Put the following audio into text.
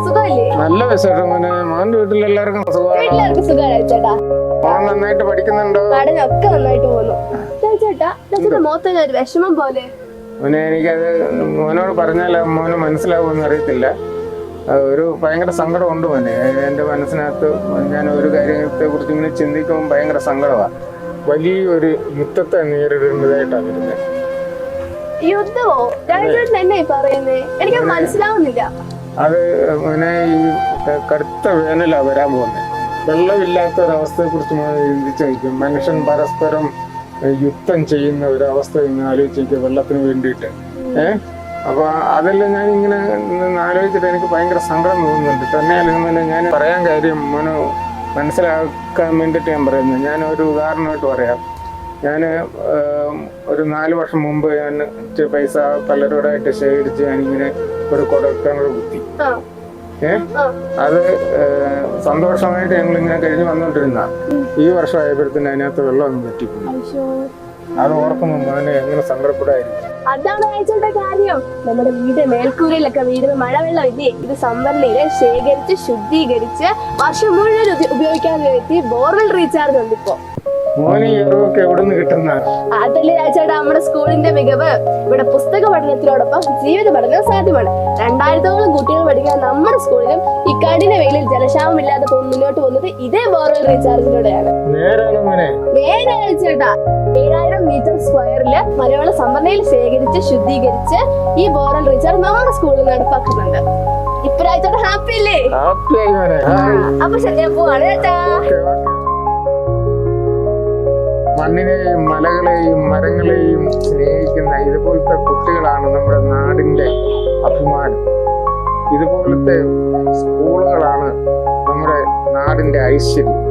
വിശേഷം മോനെ. മോന്റെ വീട്ടിൽ എല്ലാവർക്കും സുഖമാണോ? വീട്ടിലെല്ലാവർക്കും സുഖമാണ് ചേട്ടാ? മോൻ നന്നായിട്ട് പഠിക്കുന്നുണ്ടോ? പഠനമൊക്കെ നന്നായിട്ട് പോകുന്നു. ദാ ചേട്ടാ ദാ ചേട്ടാ മുഖത്തൊക്കെ ഒരു വിഷമം പോലെ. മോനെ എനിക്കത് മോനോട് പറഞ്ഞാൽ മോന് മനസ്സിലാവുമെന്ന് അറിയത്തില്ല. ആ, ഒരു ഭയങ്കര സങ്കടമുണ്ട് മോനെ. എന്റെ മനസ്സിനകത്ത് ഞാൻ ഒരു കാര്യത്തെ കുറിച്ച് ഇങ്ങനെ ചിന്തിക്കുമ്പോൾ ഭയങ്കര സങ്കടമാണ് വലിയൊരു യുദ്ധത്തെ നേരിടേണ്ടതായിട്ടാണ് വരുന്നത് യുദ്ധമോ? രാജേട്ടൻ എന്നെ പറയുന്നേ? എനിക്ക് മനസ്സിലാവുന്നില്ല. അത് അങ്ങനെ ഈ കടുത്ത വേനലാണ് വരാൻ പോകുന്നത് വെള്ളമില്ലാത്ത ഒരവസ്ഥയെ കുറിച്ച് ചിന്തിച്ച് നോക്കും മനുഷ്യൻ പരസ്പരം യുദ്ധം ചെയ്യുന്ന ഒരവസ്ഥ ഇങ്ങനെ ആലോചിക്കുക വെള്ളത്തിന് വേണ്ടിയിട്ട്. ഏഹ് അപ്പൊ അതെല്ലാം ഞാൻ ഇങ്ങനെ ആലോചിച്ചിട്ട് എനിക്ക് ഭയങ്കര സങ്കടം തോന്നുന്നുണ്ട്. തന്നെയാലും തന്നെ ഞാൻ പറയാൻ കാര്യം മനു മനസ്സിലാക്കാൻ വേണ്ടിയിട്ട് ഞാൻ പറയുന്നത് ഞാൻ ഒരു ഉദാഹരണമായിട്ട് പറയാം. ഞാൻ ഒരു നാല് വർഷം മുമ്പ് ഞാൻ ഇച്ചിരി പൈസ പലരോടായിട്ട് ശേഖരിച്ച് ഞാനിങ്ങനെ ഒരു കൊടക്കണർ കുത്തി. ഏ? അത് സന്തോഷമായിട്ട് ഞങ്ങൾ ഇങ്ങനെ കഴിഞ്ഞ് വന്നോണ്ടിരുന്ന. ഈ വർഷം ആയപ്പോഴത്തേന് അതിനകത്ത് വെള്ളം പറ്റിപ്പോയി അത് ഓർക്കുമ്പോൾ മോനെ എങ്ങനെ സങ്കടപ്പെടായിരിക്കും. അതാണ് അയച്ചോട്ടെ കാര്യം. നമ്മുടെ വീട് മേൽക്കൂരയിലൊക്കെ വീടുന്ന മഴവെള്ളം ഇല്ലേ? ഇത് സംഭരണിയിൽ ശേഖരിച്ച് ശുദ്ധീകരിച്ച് വർഷം മുഴുവൻ ഉപയോഗിക്കാൻ വേണ്ടി ബോർവെൽ റീചാർജ് ഉണ്ട് ഇപ്പോ മോനെ അറിവൊക്കെ എവിടെ നിന്ന് കിട്ടുന്ന? അതല്ലേ അയച്ചോട്ടെ നമ്മുടെ സ്കൂളിന്റെ മികവ്. ഇവിടെ പുസ്തക പഠനത്തിനോടൊപ്പം ജീവിത പഠനം സാധ്യമാണ്. രണ്ടായിരത്തോളം കുട്ടികൾ പഠിക്കുന്ന നമ്മുടെ സ്കൂളിലും ഇക്കാടിന്റെ വെയിലിൽ ജലക്ഷാമം ഇല്ലാതെ മുന്നോട്ട് പോകുന്നത് ഇതേ ബോർവെൽ റീചാർജിലൂടെയാണ്. നേരെ അയച്ചേട്ടാ ഏഴായിരം മീറ്റർ സ്ക്വയറിൽ മലയാള സംഭരണയിൽ ശേഖരിച്ച് ശുദ്ധീകരിച്ച് ഈ ബോറൽ റീചാർജ് നമ്മുടെ സ്കൂളിൽ നടപ്പാക്കുന്നുണ്ട്. ഇപ്രായത്തോടെ ഹാപ്പി അല്ലേ. അപ്പൊ ശരി പോവാണ് ചേട്ടാ. മണ്ണിനെയും മലകളെയും മരങ്ങളെയും സ്നേഹിക്കുന്ന ഇതുപോലത്തെ കുട്ടികളാണ് നമ്മുടെ നാടിന്റെ അഭിമാനം. ഇതുപോലത്തെ സ്കൂളുകളാണ് നമ്മുടെ നാടിന്റെ ഐശ്വര്യം.